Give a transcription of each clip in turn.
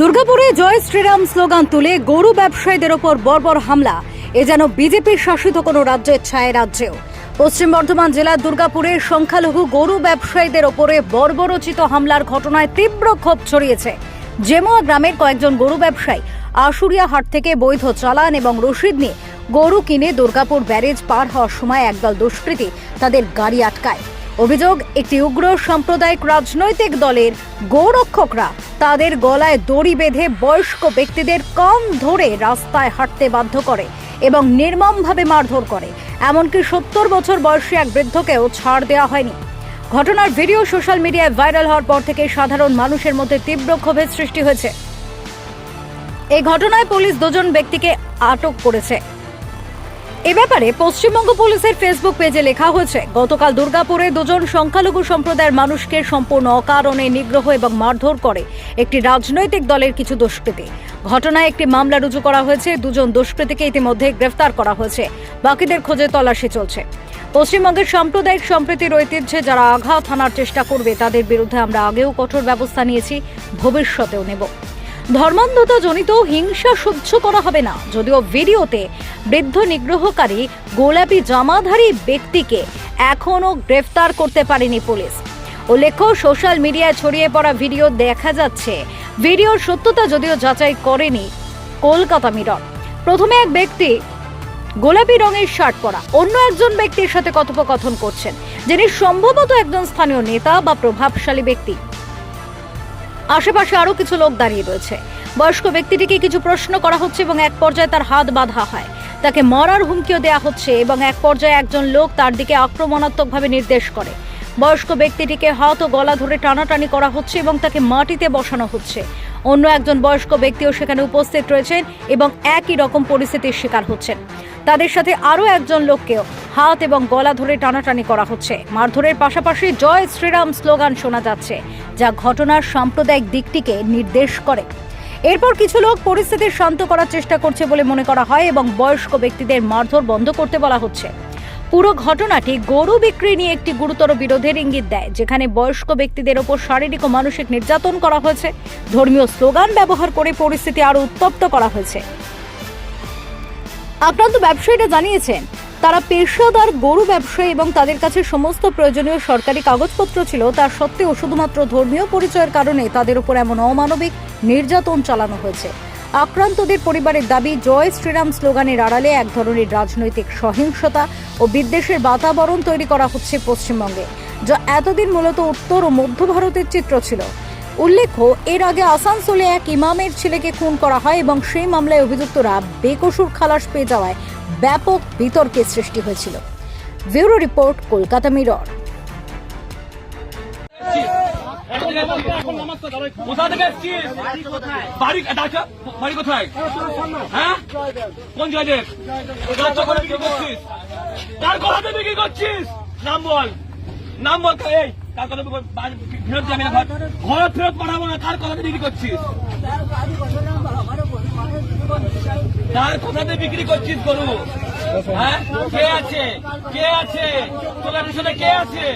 দুর্গাপুরে জয় শ্রীরাম স্লোগান তুলে গরু ব্যবসায়ীদের ওপর বর্বর হামলা। এ যেন বিজেপির শাসিত কোনো রাজ্যের ছায় রাজ্যেও পশ্চিম বর্ধমান জেলার দুর্গাপুরের সংখ্যালঘু গরু ব্যবসায়ীদের ওপরে বর্বরচিত হামলার ঘটনায় তীব্র ক্ষোভ ছড়িয়েছে। জেমোয়া গ্রামের কয়েকজন গরু ব্যবসায়ী আশুরিয়া হাট থেকে বৈধ চালান এবং রসিদ নিয়ে গরু কিনে দুর্গাপুর ব্যারেজ পার হওয়ার সময় একদল দুষ্কৃতী তাদের গাড়ি আটকায়। অভিযোগ, একটি উগ্র সাম্প্রদায়িক রাজনৈতিক দলের গৌরক্ষকরা তাদের গলায় দড়ি বেঁধে বয়স্ক ব্যক্তিদের কম ধরে রাস্তায় হাঁটতে বাধ্য করে এবং নির্মমভাবে মারধর করে। এমনকি সত্তর বছর বয়সী এক বৃদ্ধকেও ছাড় দেওয়া হয়নি। ঘটনার ভিডিও সোশ্যাল মিডিয়ায় ভাইরাল হওয়ার পর থেকে সাধারণ মানুষের মধ্যে তীব্র ক্ষোভের সৃষ্টি হয়েছে। এই ঘটনায় পুলিশ দুজন ব্যক্তিকে আটক করেছে। এ ব্যাপারে পশ্চিমবঙ্গ পুলিশের ফেসবুক পেজে লেখা হয়েছে, গতকাল দুর্গাপুরে দুজন সংখ্যালঘু সম্প্রদায়ের মানুষকে সম্পূর্ণ অকারণে নিগ্রহ এবং মারধর করে একটি রাজনৈতিক দলের কিছু দুষ্কৃতী। ঘটনায় একটি মামলা রুজু করা হয়েছে, দুজন দুষ্কৃতীকে ইতিমধ্যে গ্রেফতার করা হয়েছে। বাকিদের খোঁজে তল্লাশি চলছে। পশ্চিমবঙ্গের সাম্প্রদায়িক সম্প্রীতির ঐতিহ্যে যারা আঘাত হানার চেষ্টা করবে, তাদের বিরুদ্ধে আমরা আগেও কঠোর ব্যবস্থা নিয়েছি, ভবিষ্যতেও নেব। ধর্মান্ধতা জনিত হিংসা সহ্য করা হবে না। যদিও ভিডিওতে বৃদ্ধ নিগ্রহকারী গোলাপি জামাধারী ব্যক্তিকে এখনও গ্রেফতার করতে পারেনি পুলিশ। উল্লেখ্য, সোশ্যাল মিডিয়ায় ছড়িয়ে পড়া ভিডিও দেখা যাচ্ছে। ভিডিওর সত্যতা যদিও যাচাই করেনি কলকাতা মিরর। প্রথমে এক ব্যক্তি গোলাপি রঙের শার্ট পরা, অন্য একজন ব্যক্তির সাথে কথোপকথন করছেন, যিনি সম্ভবত একজন স্থানীয় নেতা বা প্রভাবশালী ব্যক্তি। আশেপাশে আরও কিছু লোক দাঁড়িয়ে রয়েছে। বয়স্ক ব্যক্তিটিকে কিছু প্রশ্ন করা হচ্ছে এবং এক পর্যায়ে তার হাত বাঁধা হয়। তাকে মরার হুমকিও দেওয়া হচ্ছে এবং এক পর্যায়ে একজন লোক তার দিকে আক্রমণাত্মকভাবে নির্দেশ করে। বয়স্ক ব্যক্তিটিকে হাত ও গলা ধরে টানাটানি করা হচ্ছে এবং তাকে মাটিতে বসানো হচ্ছে। অন্য একজন বয়স্ক ব্যক্তিও সেখানে উপস্থিত রয়েছেন এবং একই রকম পরিস্থিতির শিকার হচ্ছেন। তাদের সাথে আরও একজন লোককেও হাত এবং গলা ধরে টানাটানি করা হচ্ছে। মারধরের পাশাপাশি জয় শ্রীরাম স্লোগান শোনা যাচ্ছে, যা ঘটনার সাম্প্রদায়িক দিকটিকে নির্দেশ করে। এরপর কিছু লোক পরিস্থিতি শান্ত করার চেষ্টা করছে বলে মনে করা হয় এবং বয়স্ক ব্যক্তিদের মারধর বন্ধ করতে বলা হচ্ছে। পুরো ঘটনাটি গরু বিক্রি নিয়ে একটি গুরুতর বিরোধের ইঙ্গিত দেয়, যেখানে বয়স্ক ব্যক্তিদের ওপর শারীরিক ও মানসিক নির্যাতন করা হয়েছে। ধর্মীয় স্লোগান ব্যবহার করে পরিস্থিতি আরও উত্তপ্ত করা হয়েছে। আক্রান্ত ব্যবসায়ীরা জানিয়েছেন, তারা পেশাদার গরু ব্যবসায়ী এবং তাদের কাছে সমস্ত প্রয়োজনীয় সরকারি কাগজপত্র ছিল। তার সত্ত্বেও শুধুমাত্র ধর্মীয় পরিচয়ের কারণে তাদের উপর এমন অমানবিক নির্যাতন চালানো হয়েছে। আক্রান্তদের পরিবারের দাবি, জয় শ্রীরাম স্লোগানের আড়ালে এক ধরনের রাজনৈতিক সহিংসতা ও বিদ্বেষের বাতাবরণ তৈরি করা হচ্ছে পশ্চিমবঙ্গে, যা এতদিন মূলত উত্তর ও মধ্য ভারতের চিত্র ছিল। উল্লেখ্য, এর আগে আসানসোলে এক ইমামের ছেলেকে খুন করা হয় এবং সেই মামলায় অভিযুক্তরা বেকসুর খালাস পেয়ে যাওয়ায় ব্যাপক বিতর্কের সৃষ্টি হয়েছিল। Bureau report, Kolkata Mirror. বাড়ি কোথায়? হ্যাঁ? কোন জয়দেব? করছিস? তার কথা তুই কি করছিস? নাম বল। নাম বল এই বাড়ি ফেরত যাবি না ঘর? ফেরত পাঠাবো না। তার কথা তুই বিক্রি করছিস? কার কোথাতে বিক্রি করছিস গরু হ্যাঁ কে আছে কে আছে তোদের পিছনে কে আছে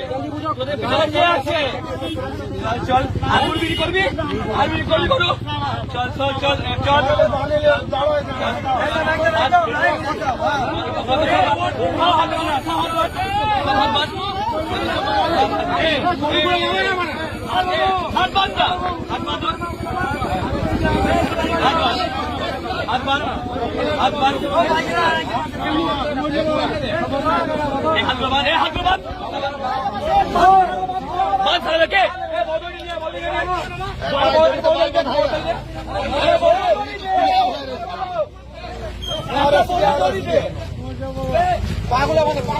তোদের পিছনে কে আছে চল আর বিক্রি করবি আর বিক্রি করবি গরু চল চল চল চল হাত না হাত হাত হাত বাঁধ এই হাত বাঁধ এই হাত বাঁধ বাঁধ সারা কে? মানে? গলায় বাঁধ এ গলায় বাঁধ এ গলায় বাঁধ এ গলায় বাঁধ গলায় বাঁধ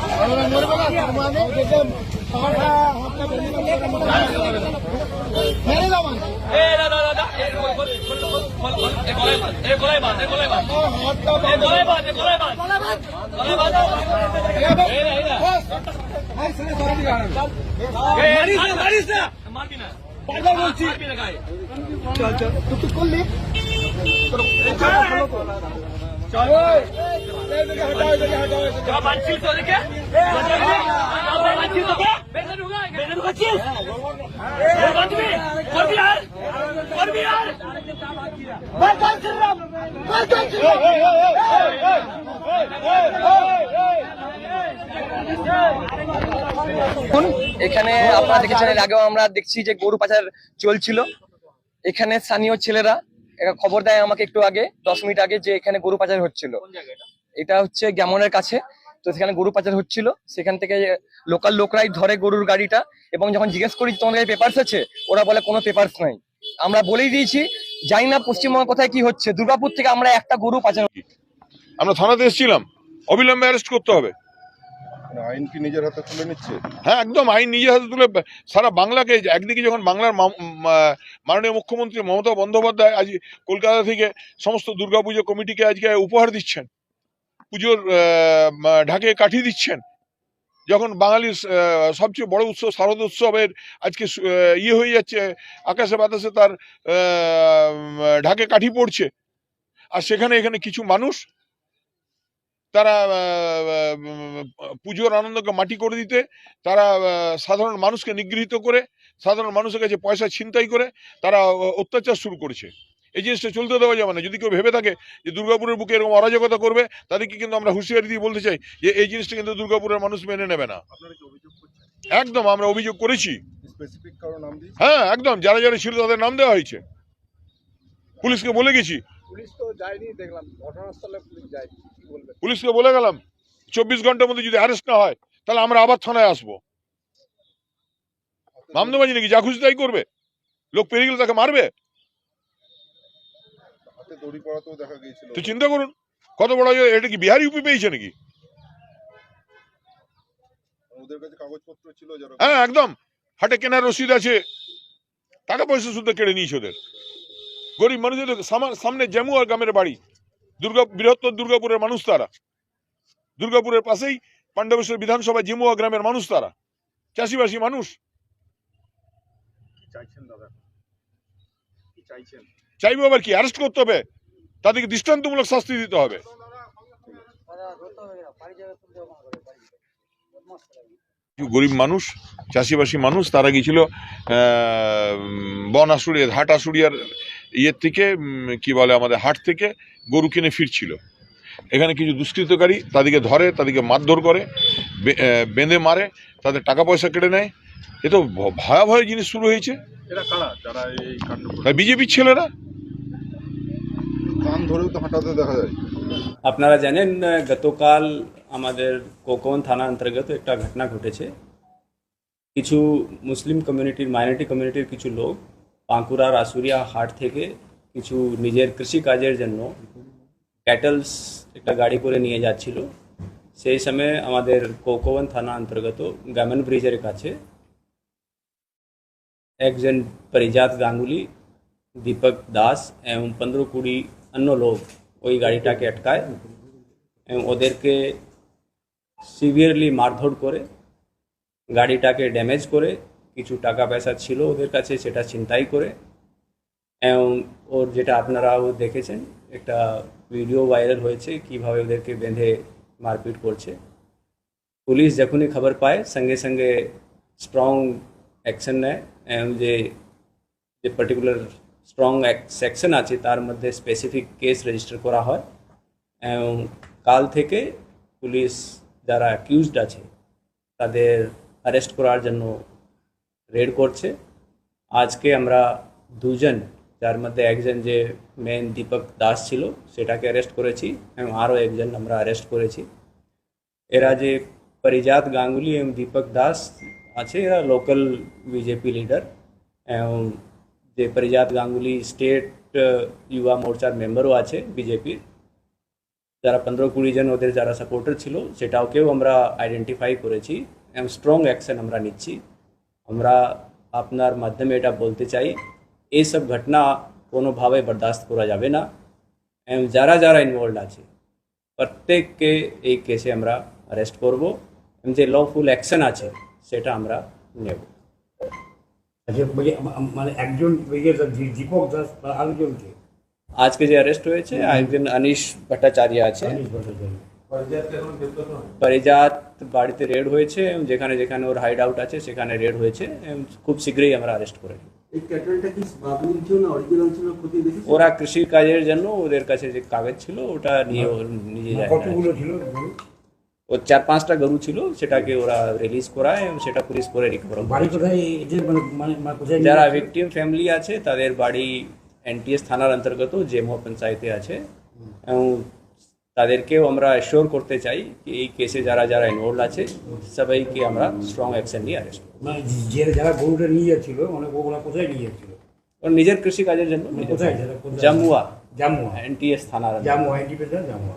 এই না, এই না। এই, মার- মারিস না মারবি না পাগল বলছি মারবি না গায়ে যা বাঁধছিস তো ওদেরকে? এখানে আপনারা দেখেছেন, এর আগেও আমরা দেখছি যে গরু পাচার চলছিল। এখানে স্থানীয় ছেলেরা খবর দেয় আমাকে একটু আগে, দশ মিনিট আগে, যে এখানে গরু পাচার হচ্ছিল। এটা হচ্ছে গ্যামনের কাছে। তো সেখানে গরু পাচার হচ্ছিল। সেখান থেকে লোকাল লোকরাই ধরে গরুর গাড়িটা এবং যখন জিজ্ঞেস করি তোমাদের কাছে পেপারস আছে? ওরা বলে কোনো পেপারস নাই। আমরা বলেই দিয়েছি জানি না পশ্চিমবঙ্গ কোথায় কি হচ্ছে। দুর্গাপুর থেকে আমরা একটা গরু পাচার আমরা থানাতে এসেছিলাম। অবিলম্বে অ্যারেস্ট করতে হবে। মানে আইন কি নিজের হাতে তুলে নিচ্ছে? হ্যাঁ একদম আইন নিজে হাতে তুলে সারা বাংলাকে একদিকে যখন বাংলার মা- মাননীয় মুখ্যমন্ত্রী মমতা বন্দ্যোপাধ্যায় আজ কলকাতা থেকে সমস্ত দুর্গাপুজো কমিটিকে আজকে উপহার দিচ্ছেন। পুজোর ঢাকে কাঠি দিচ্ছেন। যখন বাঙালির সবচেয়ে বড় উৎসব, শারদ উৎসবের আজকে ইয়ে হয়ে যাচ্ছে, আকাশে বাতাসে তার ঢাকে কাঠি পড়ছে। আর সেখানে, এখানে কিছু মানুষ, তারা পুজোর আনন্দকে মাটি করে দিতে, তারা সাধারণ মানুষকে নিগৃহীত করে, সাধারণ মানুষের কাছে পয়সা ছিনতাই করে, তারা অত্যাচার শুরু করেছে। এই জিনিসটা চলতে দেওয়া যাবে না। যদি কেউ ভেবে থাকে যে দুর্গাপুরের বুকে এরকম অরাজকতা করবে তাদেরকে কিন্তু আমরা হুঁশিয়ারি দিয়ে বলতে চাই যে এই জিনিসটা কিন্তু দুর্গাপুরের মানুষ মেনে নেবে না। একদম আমরা অভিযোগ করেছি। হ্যাঁ একদম যারা যারা ছিল তাদের নাম দেওয়া হয়েছে। পুলিশকে বলে গেছি। পুলিশকে বলে গেলাম চব্বিশ ঘণ্টার মধ্যে যদি অ্যারেস্ট না হয় তাহলে আমরা আবার থানায় আসব। মামদাবাজি নাকি যা খুশি তাই করবে? লোক পেরিয়ে গেলে তাকে মারবে? হাতে দড়ি পড়াতেও দেখা গিয়েছিল। তো চিন্তা করুন কত বড় এটা কি বিহার ইউপি পেয়েছে নাকি? ওদের কাছে কাগজপত্র ছিল যারা হ্যাঁ একদম। হাটে কেনার রসিদ আছে। টাকা পয়সা শুদ্ধ কেড়ে নিয়েছে ওদের। গরিব মানুষদের সামনে জম্মু আর গ্রামের বাড়ি। দুর্গা বৃহত্তর দুর্গাপুরের মানুষ তারা। দুর্গাপুরের পাশেই পাণ্ডবেশ্বর বিধানসভা জিমুয়া গ্রামের মানুষ তারা। চাষিবাসী মানুষ। চাইছেন দাদা? কি চাইছেন? চাইব আবার কি? অ্যারেস্ট করতে হবে। তাদেরকে দৃষ্টান্তমূলক শাস্তি দিতে হবে। গরিব মানুষ চাষিবাসী মানুষ তারা গিয়েছিল বন আশুড়িয়া হাট আশুড়িয়ার ইয়ের থেকে কি বলে আমাদের হাট থেকে গরু কিনে ফিরছিল। এখানে কিছু দুষ্কৃতকারী তাদেরকে ধরে তাদেরকে মারধর করে বেঁধে মারে তাদের টাকা পয়সা কেটে নেয়। এ তো ভয়াবহ জিনিস শুরু হয়েছে। বিজেপির ছেলেরা? ধরেও তো হাঁটাতে দেখা যায়। আপনারা জানেন আহ, গতকাল আমাদের কোকন থানা অন্তর্গত একটা ঘটনা ঘটেছে। কিছু মুসলিম কমিউনিটির মাইনরিটি কমিউনিটির কিছু লোক বাঁকুড়ার আশুরিয়া হাট থেকে কিছু নিজের কৃষি কাজের জন্য ক্যাটেলস একটা গাড়ি করে নিয়ে যাচ্ছিল। সেই সময় আমাদের কোকোবন থানা অন্তর্গত গামন ব্রিজের কাছে একজন পরিজাত গাঙ্গুলি দীপক দাস এবং পনেরো কুড়ি অন্য লোক ওই গাড়িটাকে আটকায় এবং ওদেরকে সিভিয়ারলি মারধর করে গাড়িটাকে ড্যামেজ করে, কিছু টাকা পয়সা ছিল ওদের কাছে সেটা ছিনতাই করে এবং ওর যেটা আপনারাও দেখেছেন, একটা ভিডিও ভাইরাল হয়েছে কীভাবে ওদেরকে বেঁধে মারপিট করছে। পুলিশ যখনই খবর পায়, সঙ্গে সঙ্গে স্ট্রং অ্যাকশন নেয় এবং যে যে পার্টিকুলার স্ট্রং সেকশন আছে, তার মধ্যে স্পেসিফিক কেস রেজিস্টার করা হয়। এবং কাল থেকে পুলিশ যারা অ্যাকিউজড আছে, তাদের অ্যারেস্ট করার জন্য রেড করছে। আজকে আমরা দুজন, যার মধ্যে একজন যে মেন দীপক দাস ছিল, সেটাকে অ্যারেস্ট করেছি এবং আরও একজন আমরা অ্যারেস্ট করেছি। এরা যে পরিজাত গাঙ্গুলি এবং দীপক দাস আছে, এরা লোকাল বিজেপি লিডার এবং যে পরিজাত গাঙ্গুলি স্টেট যুবা মোর্চার মেম্বারও আছে বিজেপির যারা পনেরো কুড়ি জন ওদের যারা সাপোর্টার ছিল সেটাকেও আমরা আইডেন্টিফাই করেছি এবং স্ট্রং অ্যাকশন আমরা নিচ্ছি। আমরা আপনার মাধ্যমে এটা বলতে চাই এইসব ঘটনা কোনোভাবে বরদাস্ত করা যাবে না। এবং যারা যারা ইনভলভ আছে, প্রত্যেককে এই কেসে আমরা অ্যারেস্ট করব। এবং যে লফুল অ্যাকশন আছে, সেটা আমরা নেব। আচ্ছা বলি মানে একজন দীপক দাস বা আরেকজনকে। আজকে যে অ্যারেস্ট হয়েছে একজন অনিশ ভট্টাচার্য আছে। পারিজাত বাড়িতে রেড হয়েছে এবং যেখানে যেখানে ওর হাইড আউট আছে সেখানে রেড হয়েছে খুব শীঘ্রই আমরা অ্যারেস্ট করে ওরা কৃষি কাজের জন্য ওদের কাছে যে কাগজ ছিল ওটা নিয়ে নিজে যায় কতগুলো ছিল? ও চার পাঁচটা গরু ছিল সেটাকে ওরা রিলিজ করায় এবং সেটা পুলিশ করে রিকভার বাড়ি কোথায়? মানে মানে মানে যারা? ভিকটিম ফ্যামিলি আছে তাদের বাড়ি এনটিএস থানার অন্তর্গত জেমো পঞ্চায়েতে আছে। এবং তাদেরকেও আমরা অ্যাসিওর করতে চাই কি এই কেসে যারা যারা ইনভলভ আছে সবাইকে আমরা স্ট্রং অ্যাকশন নিয়ে অ্যারেস্ট করব। যে যারা গরুটা নিয়ে যাচ্ছিল মানে ওগুলা কোথায় নিয়ে যাচ্ছিল? ওর নিজের কৃষি কাজের জন্য কোথায় জামুয়া। জামুয়া। এনটিএস থানার জামুয়া আইডিপেশন জামুয়া।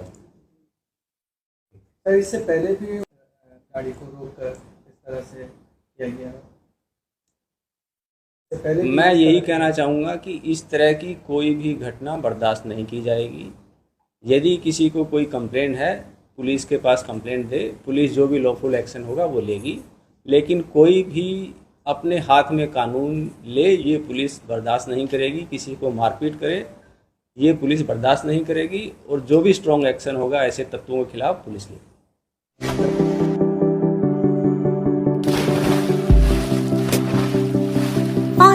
सर इससे पहले भी गाड़ी को रोक कर इस तरह से किया गया पहले मैं यही कहना चाहूँगा कि इस तरह की कोई भी घटना बर्दाश्त नहीं की जाएगी। यदि किसी को कोई कंप्लेंट है पुलिस के पास कंप्लेंट दे पुलिस जो भी लॉफुल एक्शन होगा वो लेगी लेकिन कोई भी अपने हाथ में कानून ले ये पुलिस बर्दाश्त नहीं करेगी किसी को मारपीट करे ये पुलिस बर्दाश्त नहीं करेगी और जो भी स्ट्रॉन्ग एक्शन होगा ऐसे तत्वों के खिलाफ पुलिस लेगी।